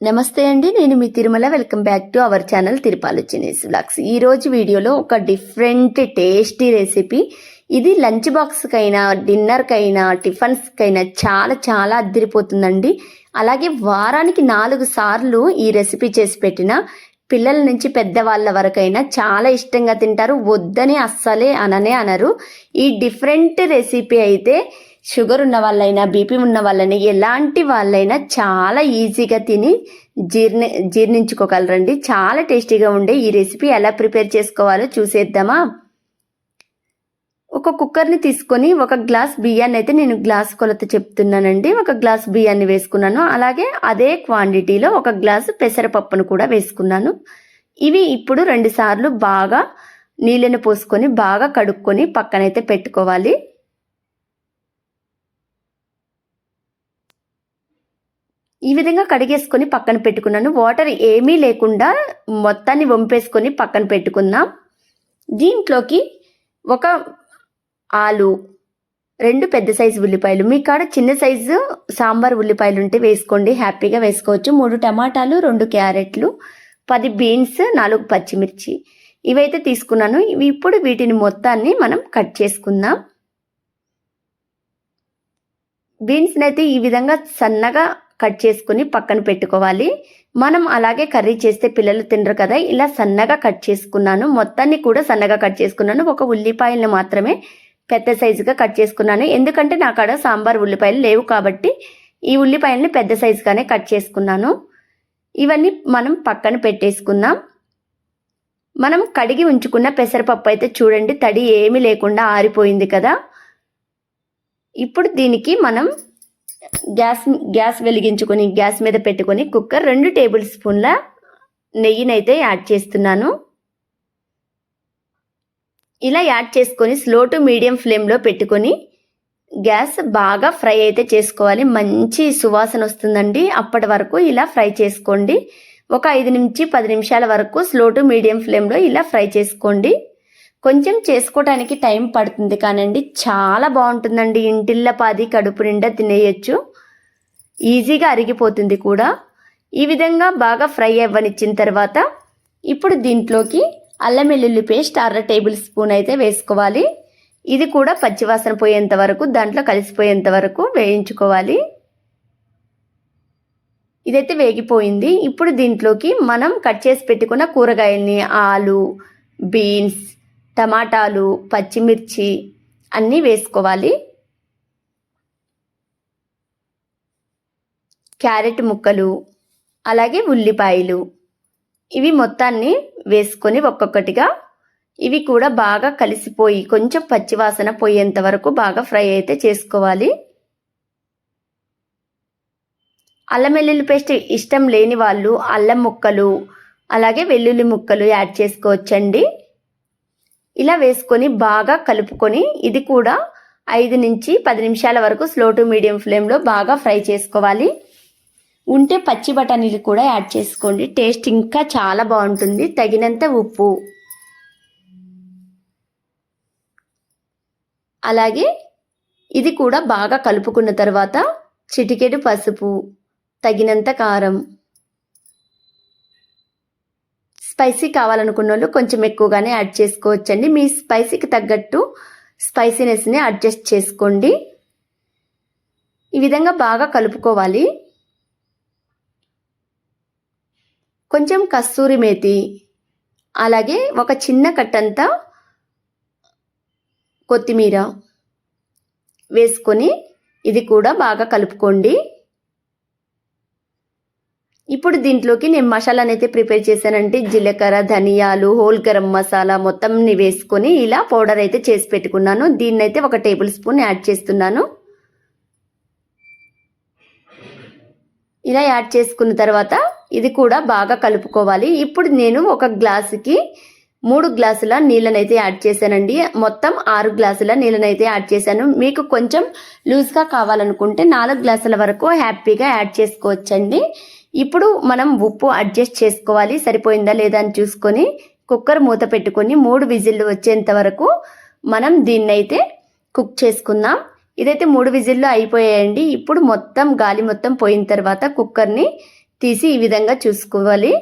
నమస్తే అండి నేను మీ Tirumala. Welcome back to our channel తిరుపాలొచ్చినేసి blogs ఈ రోజు వీడియోలో ఒక డిఫరెంట్ టేస్టీ రెసిపీ ఇది లంచ్ బాక్స్కైనా డిన్నర్కైనా టిఫిన్స్కైనా చాలా చాలా అద్దరిపోతుందండి. అలాగే వారానికి నాలుగు సార్లు ఈ రెసిపీ చేసి పెట్టిన పిల్లల నుంచి పెద్దవాళ్ళ వరకైనా చాలా ఇష్టంగా తింటారు. వద్దని అస్సలే అననే అనరు. ఈ డిఫరెంట్ రెసిపీ అయితే షుగర్ ఉన్న వాళ్ళైనా బీపీ ఉన్న వాళ్ళైనా ఎలాంటి వాళ్ళైనా చాలా ఈజీగా తిని జీర్ణ జీర్ణించుకోగలరండి. చాలా టేస్టీగా ఉండే ఈ రెసిపీ ఎలా ప్రిపేర్ చేసుకోవాలో చూసేద్దామా? ఒక కుక్కర్ని తీసుకొని ఒక గ్లాస్ బియ్యాన్ని అయితే నేను గ్లాస్ కొలత చెప్తున్నానండి. ఒక గ్లాస్ బియ్యాన్ని వేసుకున్నాను. అలాగే అదే క్వాంటిటీలో ఒక గ్లాసు పెసరపప్పును కూడా వేసుకున్నాను. ఇవి ఇప్పుడు రెండుసార్లు బాగా నీళ్ళని పోసుకొని బాగా కడుక్కొని పక్కనైతే పెట్టుకోవాలి. ఈ విధంగా కడిగేసుకొని పక్కన పెట్టుకున్నాను. వాటర్ ఏమీ లేకుండా మొత్తాన్ని వంపేసుకొని పక్కన పెట్టుకుందాం. దీంట్లోకి ఒక ఆలు రెండు పెద్ద సైజు ఉల్లిపాయలు. మీ కాడ చిన్న సైజు సాంబార్ ఉల్లిపాయలు ఉంటే వేసుకోండి. హ్యాపీగా వేసుకోవచ్చు. మూడు టమాటాలు రెండు క్యారెట్లు పది బీన్స్ నాలుగు పచ్చిమిర్చి. ఇవైతే తీసుకున్నాను. ఇవి ఇప్పుడు వీటిని మొత్తాన్ని మనం కట్ చేసుకుందాం. బీన్స్ని అయితే ఈ విధంగా సన్నగా కట్ చేసుకుని పక్కన పెట్టుకోవాలి. మనం అలాగే కర్రీ చేస్తే పిల్లలు తినరు కదా ఇలా సన్నగా కట్ చేసుకున్నాను. మొత్తాన్ని కూడా సన్నగా కట్ చేసుకున్నాను. ఒక ఉల్లిపాయలను మాత్రమే పెద్ద సైజుగా కట్ చేసుకున్నాను. ఎందుకంటే నా కాడ సాంబార్ ఉల్లిపాయలు లేవు కాబట్టి ఈ ఉల్లిపాయలని పెద్ద సైజుగానే కట్ చేసుకున్నాను. ఇవన్నీ మనం పక్కన పెట్టేసుకుందాం. మనం కడిగి ఉంచుకున్న పెసరపప్పు అయితే చూడండి తడి ఏమీ లేకుండా ఆరిపోయింది కదా. ఇప్పుడు దీనికి మనం గ్యాస్ గ్యాస్ వెలిగించుకొని గ్యాస్ మీద పెట్టుకొని కుక్కర్ రెండు టేబుల్ స్పూన్ల నెయ్యినైతే యాడ్ చేస్తున్నాను. ఇలా యాడ్ చేసుకొని స్లో టు మీడియం ఫ్లేమ్లో పెట్టుకొని గ్యాస్ బాగా ఫ్రై అయితే చేసుకోవాలి. మంచి సువాసన వస్తుందండి. అప్పటి వరకు ఇలా ఫ్రై చేసుకోండి. ఒక ఐదు నుంచి పది నిమిషాల వరకు స్లో టు మీడియం ఫ్లేమ్లో ఇలా ఫ్రై చేసుకోండి. కొంచెం చేసుకోవడానికి టైం పడుతుంది కానండి. చాలా బాగుంటుందండి. ఇంటిల్ల పాది కడుపు నిండా తినేయచ్చు. ఈజీగా అరిగిపోతుంది కూడా. ఈ విధంగా బాగా ఫ్రై అవ్వనిచ్చిన తర్వాత ఇప్పుడు దీంట్లోకి అల్లం వెల్లుల్లి పేస్ట్ అర టేబుల్ స్పూన్ అయితే వేసుకోవాలి. ఇది కూడా పచ్చివాసన పోయేంత వరకు దాంట్లో కలిసిపోయేంత వరకు వేయించుకోవాలి. ఇదైతే వేగిపోయింది. ఇప్పుడు దీంట్లోకి మనం కట్ చేసి పెట్టుకున్న కూరగాయల్ని ఆలు బీన్స్ టమాటాలు పచ్చిమిర్చి అన్నీ వేసుకోవాలి. క్యారెట్ ముక్కలు అలాగే ఉల్లిపాయలు. ఇవి మొత్తాన్ని వేసుకొని ఒక్కొక్కటిగా ఇవి కూడా బాగా కలిసిపోయి కొంచెం పచ్చివాసన పోయేంత వరకు బాగా ఫ్రై అయితే చేసుకోవాలి. అల్లం వెల్లుల్లి పేస్ట్ ఇష్టం లేని వాళ్ళు అల్లం ముక్కలు అలాగే వెల్లుల్లి ముక్కలు యాడ్ చేసుకోవచ్చండి. ఇలా వేసుకొని బాగా కలుపుకొని ఇది కూడా ఐదు నుంచి పది నిమిషాల వరకు స్లో టు మీడియం ఫ్లేమ్లో బాగా ఫ్రై చేసుకోవాలి. ఉంటే పచ్చి బఠానీలు కూడా యాడ్ చేసుకోండి. టేస్ట్ ఇంకా చాలా బాగుంటుంది. తగినంత ఉప్పు. అలాగే ఇది కూడా బాగా కలుపుకున్న తర్వాత చిటికెడు పసుపు తగినంత కారం. స్పైసీ కావాలనుకున్న వాళ్ళు కొంచెం ఎక్కువగానే యాడ్ చేసుకోవచ్చండి. మీ స్పైసీకి తగ్గట్టు స్పైసీనెస్ని అడ్జస్ట్ చేసుకోండి. ఈ విధంగా బాగా కలుపుకోవాలి. కొంచెం కస్తూరి మేతి అలాగే ఒక చిన్న కట్టంతా కొత్తిమీర వేసుకొని ఇది కూడా బాగా కలుపుకోండి. ఇప్పుడు దీంట్లోకి నేను మసాలాని అయితే ప్రిపేర్ చేశానంటే జీలకర్ర ధనియాలు హోల్ గరం మసాలా మొత్తంని వేసుకొని ఇలా పౌడర్ అయితే చేసి పెట్టుకున్నాను. దీన్నైతే ఒక టేబుల్ స్పూన్ యాడ్ చేస్తున్నాను. ఇలా యాడ్ చేసుకున్న తర్వాత ఇది కూడా బాగా కలుపుకోవాలి. ఇప్పుడు నేను ఒక గ్లాసుకి మూడు గ్లాసుల నీళ్ళనైతే యాడ్ చేశానండి. మొత్తం ఆరు గ్లాసుల నీళ్ళనైతే యాడ్ చేశాను. మీకు కొంచెం లూజ్గా కావాలనుకుంటే నాలుగు గ్లాసుల వరకు హ్యాపీగా యాడ్ చేసుకోవచ్చండి. ఇప్పుడు మనం ఉప్పు అడ్జస్ట్ చేసుకోవాలి. సరిపోయిందా లేదా అని చూసుకొని కుక్కర్ మూత పెట్టుకొని మూడు విజిల్లు వచ్చేంత వరకు మనం దీన్నైతే కుక్ చేసుకుందాం. ఇదైతే మూడు విజిల్లు అయిపోయాయండి. ఇప్పుడు మొత్తం గాలి మొత్తం పోయిన తర్వాత కుక్కర్ని తీసి ఈ విధంగా చూసుకోవాలి.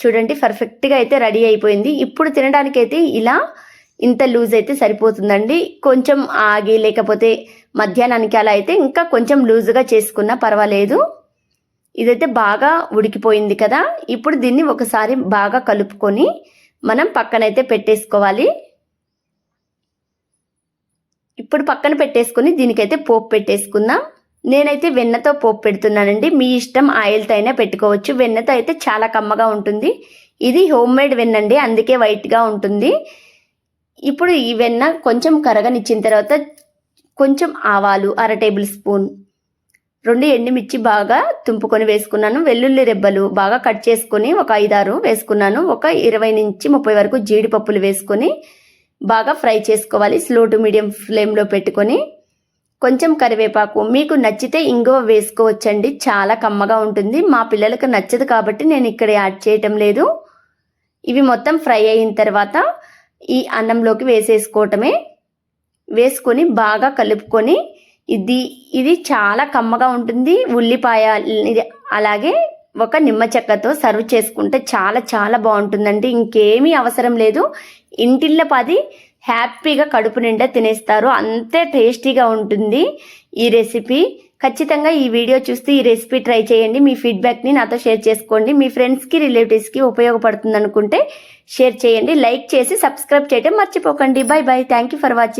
చూడండి పర్ఫెక్ట్గా అయితే రెడీ అయిపోయింది. ఇప్పుడు తినడానికైతే ఇలా ఇంత లూజ్ అయితే సరిపోతుందండి. కొంచెం ఆగి లేకపోతే మధ్యాహ్నానికి అలా అయితే ఇంకా కొంచెం లూజుగా చేసుకున్నా పర్వాలేదు. ఇదైతే బాగా ఉడికిపోయింది కదా. ఇప్పుడు దీన్ని ఒకసారి బాగా కలుపుకొని మనం పక్కనైతే పెట్టేసుకోవాలి. ఇప్పుడు పక్కన పెట్టేసుకొని దీనికైతే పోపు పెట్టేసుకుందాం. నేనైతే వెన్నతో పోపు పెడుతున్నానండి. మీ ఇష్టం ఆయిల్తో అయినా పెట్టుకోవచ్చు. వెన్నతో అయితే చాలా కమ్మగా ఉంటుంది. ఇది హోమ్ మేడ్ వెన్న అండి అందుకే వైట్గా ఉంటుంది. ఇప్పుడు ఈ వెన్న కొంచెం కరగనిచ్చిన తర్వాత కొంచెం ఆవాలు అర టేబుల్ స్పూన్ రెండు ఎండుమిర్చి బాగా తుంపుకొని వేసుకున్నాను. వెల్లుల్లి రెబ్బలు బాగా కట్ చేసుకొని ఒక ఐదారు వేసుకున్నాను. ఒక ఇరవై నుంచి ముప్పై వరకు జీడిపప్పులు వేసుకొని బాగా ఫ్రై చేసుకోవాలి. స్లో టు మీడియం ఫ్లేమ్లో పెట్టుకొని కొంచెం కరివేపాకు. మీకు నచ్చితే ఇంగువ వేసుకోవచ్చండి. చాలా కమ్మగా ఉంటుంది. మా పిల్లలకు నచ్చదు కాబట్టి నేను ఇక్కడ యాడ్ చేయటం లేదు. ఇవి మొత్తం ఫ్రై అయిన తర్వాత ఈ అన్నంలోకి వేసేసుకోవటమే. వేసుకొని బాగా కలుపుకొని ఇది ఇది చాలా కమ్మగా ఉంటుంది. ఉల్లిపాయ ఇది అలాగే ఒక నిమ్మ చెక్కతో సర్వ్ చేసుకుంటే చాలా చాలా బాగుంటుందండి. ఇంకేమీ అవసరం లేదు. ఇంటిళ్ళ పది హ్యాపీగా కడుపు నిండా తినేస్తారు. అంతే టేస్టీగా ఉంటుంది ఈ రెసిపీ. ఖచ్చితంగా ఈ వీడియో చూస్తే ఈ రెసిపీ ట్రై చేయండి. మీ ఫీడ్బ్యాక్ని నాతో షేర్ చేసుకోండి. మీ ఫ్రెండ్స్కి రిలేటివ్స్కి ఉపయోగపడుతుంది అనుకుంటే షేర్ చేయండి. లైక్ చేసి సబ్స్క్రైబ్ చేయడం మర్చిపోకండి. Bye bye thank you for watching.